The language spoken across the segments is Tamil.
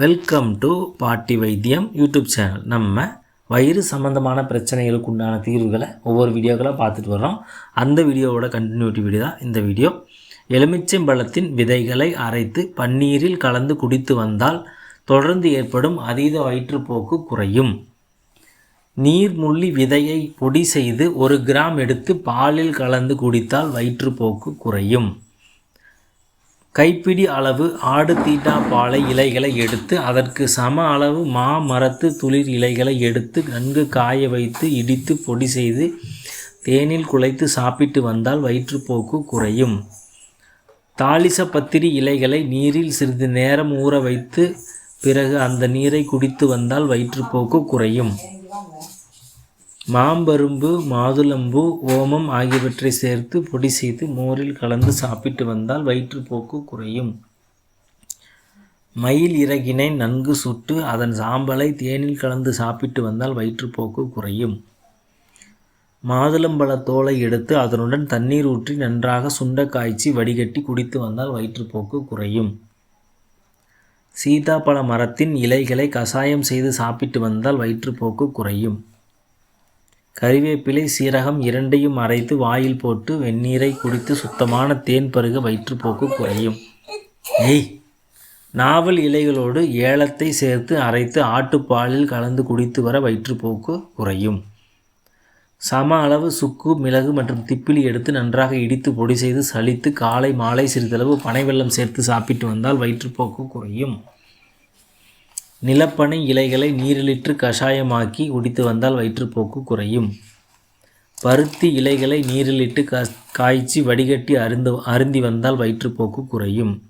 வெல்கம் டு பாட்டி வைத்தியம் யூடியூப் சேனல் நம்ம வயிறு சம்மந்தமான பிரச்சனைகளுக்கு உண்டான தீர்வுகளை ஒவ்வொரு வீடியோக்களாக பார்த்துட்டு வர்றோம். அந்த வீடியோவோட கண்டினியூட்டி வீடியோ தான் இந்த வீடியோ. எலுமிச்சம்பழத்தின் விதைகளை அரைத்து பன்னீரில் கலந்து குடித்து வந்தால் தொடர்ந்து ஏற்படும் அதீத வயிற்றுப்போக்கு குறையும். நீர்முள்ளி விதையை பொடி செய்து ஒரு கிராம் எடுத்து பாலில் கலந்து குடித்தால் வயிற்றுப்போக்கு குறையும். கைப்பிடி அளவு ஆடு தீட்டா பாலை இலைகளை எடுத்து அதற்கு சம அளவு மா மரத்து துளிர் இலைகளை எடுத்து நன்கு காய வைத்து இடித்து பொடி செய்து தேனில் குழைத்து சாப்பிட்டு வந்தால் வயிற்றுப்போக்கு குறையும். தாளிசப்பத்திரி இலைகளை நீரில் சிறிது நேரம் ஊற வைத்து பிறகு அந்த நீரை குடித்து வந்தால் வயிற்றுப்போக்கு குறையும். மாம்பரும்பு மாதுளம்பூ ஓமம் ஆகியவற்றை சேர்த்து பொடி செய்து மோரில் கலந்து சாப்பிட்டு வந்தால் வயிற்றுப்போக்கு குறையும். மயில் இறகினை நன்கு சுட்டு அதன் சாம்பலை தேனில் கலந்து சாப்பிட்டு வந்தால் வயிற்றுப்போக்கு குறையும். மாதுளம்பழ தோலை எடுத்து அதனுடன் தண்ணீர் ஊற்றி நன்றாக சுண்ட காய்ச்சி வடிகட்டி குடித்து வந்தால் வயிற்றுப்போக்கு குறையும். சீதாப்பழ மரத்தின் இலைகளை கசாயம் செய்து சாப்பிட்டு வந்தால் வயிற்றுப்போக்கு குறையும். கறிவேப்பிலை சீரகம் இரண்டையும் அரைத்து வாயில் போட்டு வெந்நீரை குடித்து சுத்தமான தேன் பருக வயிற்றுப்போக்கு குறையும். ஏய் நாவல் இலைகளோடு ஏலத்தை சேர்த்து அரைத்து ஆட்டுப்பாலில் கலந்து குடித்து வர வயிற்றுப்போக்கு குறையும். சம அளவு சுக்கு மிளகு மற்றும் திப்பிலி எடுத்து நன்றாக இடித்து பொடி செய்து சலித்து காலை மாலை சிறிதளவு பனைவெல்லம் சேர்த்து சாப்பிட்டு வந்தால் வயிற்றுப்போக்கு குறையும். நிலப்பனை இலைகளை நீரிலிட்டு கஷாயமாக்கி குடித்து வந்தால் வயிற்றுப்போக்கு குறையும். பருத்தி இலைகளை நீரிலிட்டு க காய்ச்சி வடிகட்டி அருந்து அருந்தி வந்தால் வயிற்றுப்போக்கு குறையும்.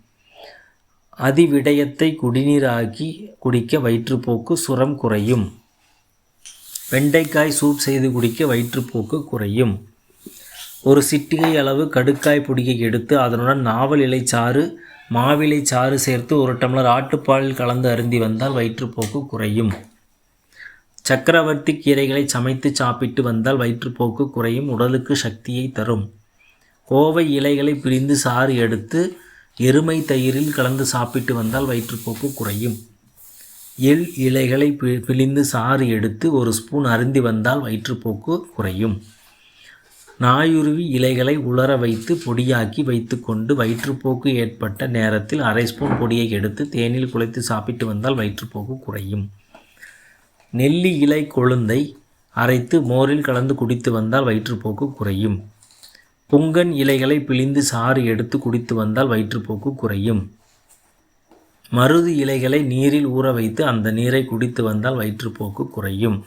அதிவிடயத்தை குடிநீராக்கி குடிக்க வயிற்றுப்போக்கு சுரம் குறையும். வெண்டைக்காய் சூப் செய்து குடிக்க வயிற்றுப்போக்கு குறையும். ஒரு சிட்டிகை அளவு கடுக்காய் பொடியை எடுத்து அதனுடன் நாவல் இலைச்சாறு மாவிலை சாறு சேர்த்து ஒரு டம்ளர் ஆட்டுப்பாலில் கலந்து அருந்தி வந்தால் வயிற்றுப்போக்கு குறையும். சக்கரவர்த்தி கீரைகளை சமைத்து சாப்பிட்டு வந்தால் வயிற்றுப்போக்கு குறையும் உடலுக்கு சக்தியை தரும். கோவை இலைகளை பிரிந்து சாறு எடுத்து எருமை தயிரில் கலந்து சாப்பிட்டு வந்தால் வயிற்றுப்போக்கு குறையும். எள் இலைகளை பி பிழிந்து சாறு எடுத்து ஒரு ஸ்பூன் அருந்தி வந்தால் வயிற்றுப்போக்கு குறையும். நாயுருவி இலைகளை உலர வைத்து பொடியாக்கி வைத்துக்கொண்டு வயிற்றுப்போக்கு ஏற்பட்ட நேரத்தில் அரை ஸ்பூன் பொடியை எடுத்து தேனில் குழைத்து சாப்பிட்டு வந்தால் வயிற்றுப்போக்கு குறையும். நெல்லி இலை கொழுந்தை அரைத்து மோரில் கலந்து குடித்து வந்தால் வயிற்றுப்போக்கு குறையும். புங்கன் இலைகளை பிழிந்து சாறு எடுத்து குடித்து வந்தால் வயிற்றுப்போக்கு குறையும். மருது இலைகளை நீரில் ஊற வைத்து அந்த நீரை குடித்து வந்தால் வயிற்றுப்போக்கு குறையும்.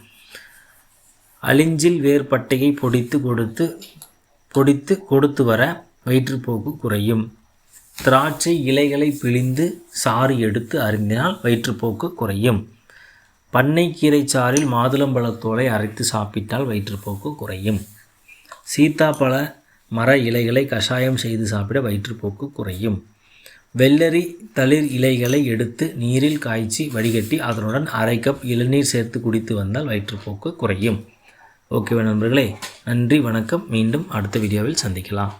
அழிஞ்சில் வேர்பட்டையை பொடித்து கொடுத்து பொடித்து கொடுத்து வர வயிற்றுப்போக்கு குறையும். திராட்சை இலைகளை பிழிந்து சாறு எடுத்து அருந்தினால் வயிற்றுப்போக்கு குறையும். பண்ணைக்கீரை சாறில் மாதுளம்பழத்தோலை அரைத்து சாப்பிட்டால் வயிற்றுப்போக்கு குறையும். சீத்தாப்பழ மர இலைகளை கஷாயம் செய்து சாப்பிட வயிற்றுப்போக்கு குறையும். வெள்ளரி தளிர் இலைகளை எடுத்து நீரில் காய்ச்சி வடிகட்டி அதனுடன் அரை கப் இளநீர் சேர்த்து குடித்து வந்தால் வயிற்றுப்போக்கு குறையும். ஓகேவா நண்பர்களே. நன்றி வணக்கம். மீண்டும் அடுத்த வீடியோவில் சந்திக்கலாம்.